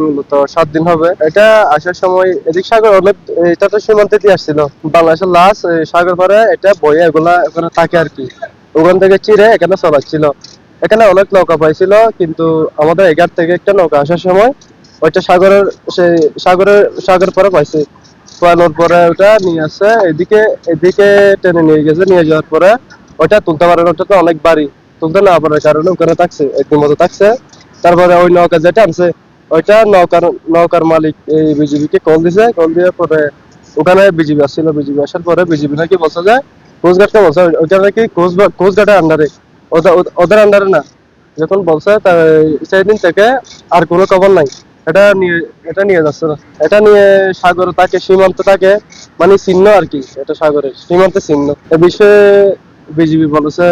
মূলত সাত দিন হবে। এটা আসার সময় এদিক সাগর অনেক এটা তো সীমান্তে দিয়ে আসছিল। বাংলাদেশের সাগর পরে এটা এগুলা ওখানে থাকে আর কি। ওখান থেকে চিরে এখানে চলাচ্ছিল। এখানে অনেক নৌকা পাইছিল, কিন্তু আমাদের এগার থেকে একটা নৌকা আসার সময় ওইটা সাগরের সাগরের সাগর পরে পাইছে। পাওয়ানোর পরে ওটা নিয়ে আসছে, এদিকে এদিকে টেনে নিয়ে গেছে, নিয়ে যাওয়ার পরে ওটা তুলতে পারে ওটা তো অনেক বাড়ি। তুলতে না পারার কারণে ওখানে থাকছে, একদিন মতো থাকছে। তারপরে ওই নৌকা যেটা আনছে ওইটা নৌকার নৌকার মালিক এই বিজিবি কে কল দিছে। কল দিয়ে পরে ওখানে বিজিবি আসছিল। বিজিবি আসার পরে বিজিবি নাকি বলছে যে কোস্টগার্ডকে বলছে ওইখানে নাকি কোস্ট কোস্টগার্ডের আন্ডারে ওদের আন্ডারে না। যখন বলছে তা সেই দিন থেকে আর কোনো খবর নাই। এটা নিয়ে এটা নিয়ে যাচ্ছে না। এটা নিয়ে সাগর তাকে, সীমান্ত তাকে মানে চিহ্ন আর কি, এটা সাগরের, সীমান্তে চিহ্ন। এ বিষয়ে বিজিবি বলেছে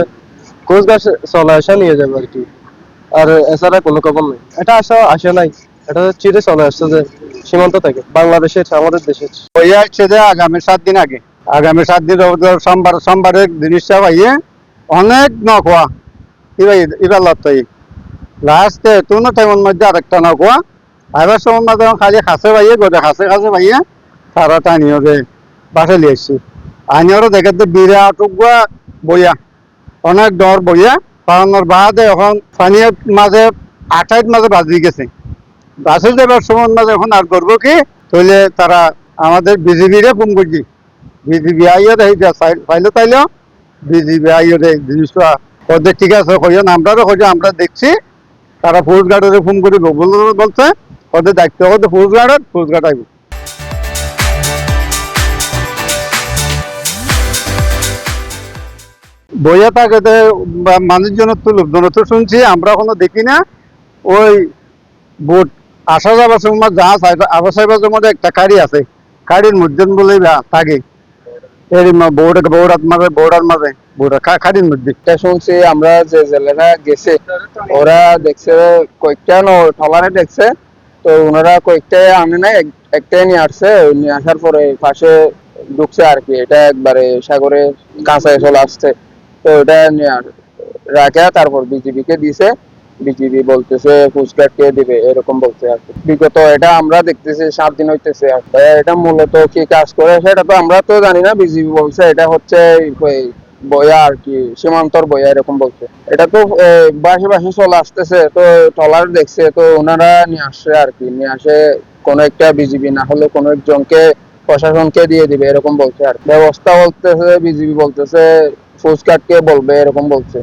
কোস্টগার্ড চলে আসা নিয়ে যাবে আর কি। আর এছাড়া কোনো খবর নেই। এটা আসা, আসে নাই। এটা চিরে চলে আসছে যে সীমান্ত থেকে, বাংলাদেশের, আমাদের দেশের। হয়ে আসছে যে আগামী সাত দিন আগে। আগামী সাত দিন সোমবার সোমবারের জিনিসটা পাইয়ে অনেক নখোয়া এবার এবার লত্তই লাস্টে তুনো টাইমের মধ্যে আরেকটা নখোয়া আবার সময় মাঝে খালি খাসে পাইয়ে গোটে খাসে খাসে পাইয়ে তারা টানিও যে বাসে লিয়ে এসছি আনিওরও দেখে তো বিরাট বইয়া, অনেক ডর বইয়া। পালানোর বাদে এখন পানির মাঝে আঠাইত মাঝে বাজি গেছে। বাসে যাবার সময় মাঝে এখন আর করব কি, তাহলে তারা আমাদের বিজেপিরে ফোন করছি। বিজেপি আইও দেখি পাইলে। তাইলেও বিজেপি আইও রে জিনিসটা ওদের ঠিক আছে, কইও আমরাও কইও, আমরা দেখছি। তারা ফোর্স গার্ডের ফোন করি বল- বলছে, ওদের দায়িত্ব ওদের ফোর্স গার্ডের ফোর্স গার্ড আইব। বইয়া থাকে মানুষজনের তো লোকজনের তো শুনছি, আমরা কোনো দেখি না। ওই বোট আসা যাবার যা সাইবার মধ্যে একটা আছে। বলে থাকে। তো ওনারা আনে নিয়ে আসছে নিয়ে আসার পরে পাশে ঢুকছে আর কি, এটা একবারে সাগরে চলে আসছে। তো ওটা নিয়ে আস- রাখে, তারপর বিজিবি কে দিছে। বিজিবি বলতেছে কে দিবে, এরকম বলছে আর বিগত এটা আমরা দেখতেছি, সাত দিন হইতেছে এটা মূলত কি কাজ করে? সেটা তো আমরা তো জানি না, বিজিবি বলছে, এটা হচ্ছে বয়া আর কি, সীমান্তর বয়া, এরকম বলছে। এটা তো বাসে বাসে চলে আসতেছে, তো ট্রলার দেখছে, তো ওনারা নিয়ে আসছে আর কি। নিয়ে আসে কোনো একটা বিজিবি, না হলে কোনো একজনকে, প্রশাসনকে দিয়ে দিবে, এরকম বলছে আর। ব্যবস্থা বলতেছে, বিজিবি বলতেছে ফুচকাটকে বলবে, এরকম বলছে।